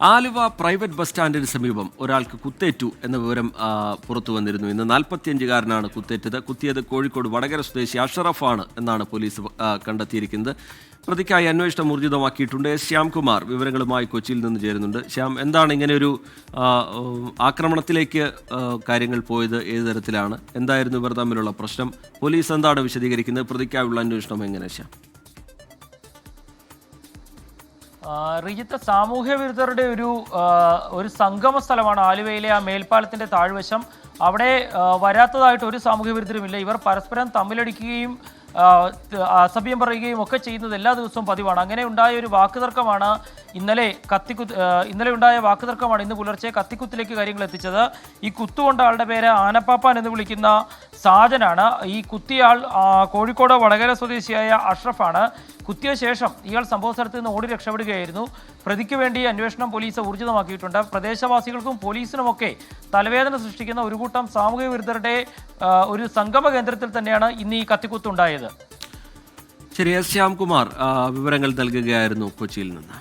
Aluva private bus സ്റ്റാൻഡിന് സമീപം ഒരാൾക്ക് കുത്തേറ്റു എന്ന വിവരം പുറത്തു വന്നിരുന്നു. ഇന്ന് നാൽപ്പത്തിയഞ്ചുകാരനാണ് കുത്തേറ്റത്. കുത്തിയത് കോഴിക്കോട് വടകര സ്വദേശി അഷറഫാണ് എന്നാണ് പോലീസ് കണ്ടെത്തിയിരിക്കുന്നത്. പ്രതിക്കായി അന്വേഷണം ഊർജിതമാക്കിയിട്ടുണ്ട് എസ് ശ്യാംകുമാർ. വിവരങ്ങളുമായി കൊച്ചിയിൽ നിന്ന് ചേരുന്നുണ്ട്. ശ്യാം എന്താണ് ഇങ്ങനെ ഒരു ആക്രമണത്തിലേക്ക് കാര്യങ്ങൾ പോയത്? ഏത് തരത്തിലാണ്? എന്തായിരുന്നു ഇവർ തമ്മിലുള്ള പ്രശ്നം? പോലീസ് എന്താണ് വിശദീകരിക്കുന്നത്? പ്രതിക്കായുള്ള അന്വേഷണം എങ്ങനെ ശ്യാം? റിജിത്ത് സാമൂഹ്യ വിരുദ്ധരുടെ ഒരു ഒരു സംഗമ സ്ഥലമാണ് ആലുവയിലെ ആ മേൽപ്പാലത്തിന്റെ താഴ്വശം. അവിടെ വരാത്തതായിട്ട് ഒരു സാമൂഹ്യ വിരുദ്ധരുമില്ല ഇവർ പരസ്പരം തമ്മിലടിക്കുകയും അസഭ്യം പറയുകയും ഒക്കെ ചെയ്യുന്നത് എല്ലാ ദിവസവും പതിവാണ്. അങ്ങനെ ഉണ്ടായ ഒരു വാക്കുതർക്കമാണ് ഇന്നലെ കത്തിക്കുത്ത് ഇന്നലെ ഉണ്ടായ വാക്കുതർക്കമാണ് ഇന്ന് പുലർച്ചെ കത്തിക്കുത്തിലേക്ക് കാര്യങ്ങൾ എത്തിച്ചത്. ഈ കുത്തുകൊണ്ട ആളുടെ പേര് ആനപ്പാപ്പാൻ എന്ന് വിളിക്കുന്ന സാജനാണ്. ഈ കുത്തിയാൾ കോഴിക്കോട് വടകര സ്വദേശിയായ അഷ്റഫാണ്. കുത്തിയ ശേഷം ഇയാൾ സംഭവ സ്ഥലത്ത് നിന്ന് ഓടി രക്ഷപ്പെടുകയായിരുന്നു. പ്രതിക്ക് വേണ്ടി അന്വേഷണം പോലീസ് ഊർജിതമാക്കിയിട്ടുണ്ട്. പ്രദേശവാസികൾക്കും പോലീസിനുമൊക്കെ തലവേദന സൃഷ്ടിക്കുന്ന ഒരു കൂട്ടം സാമൂഹിക വിരുദ്ധരുടെ ഒരു സംഗമ കേന്ദ്രത്തിൽ തന്നെയാണ് ഇന്ന് ഈ കത്തിക്കുത്തുണ്ടായത്. ശരി ശ്യാംകുമാർ വിവരങ്ങൾ നൽകുകയായിരുന്നു കൊച്ചിയിൽ നിന്ന്.